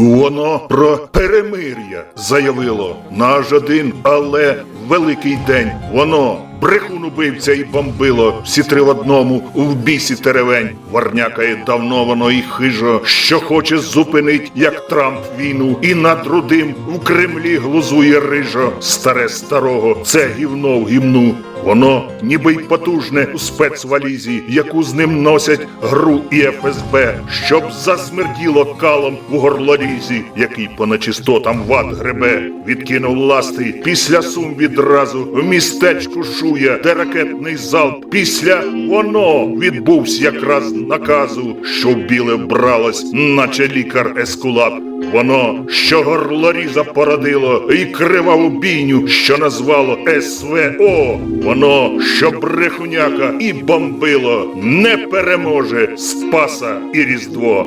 Воно про перемир'я заявило. Наш один, але великий день. Воно брехун убивця і бомбило. Всі три в одному в бісі теревень. Варнякає давно воно і хижо, що хоче зупинить, як Трамп війну. І над рудим в Кремлі глузує рижо. Старе старого, це гівно в гімну. Воно ніби й потужне у спецвалізі, яку з ним носять ГРУ і ФСБ, щоб засмерділо калом у горлорізі, який по нечистотам ват гребе, відкинув ласти. Після сум відразу в містечку шує, де ракетний залп. Після воно відбувся якраз наказу, що біле вбралось, наче лікар Ескулап. Воно, що горлоріза породило, і криваву бійню, що назвало СВО. Воно, що брехуняка і бомбило, не переможе Спаса і Різдво.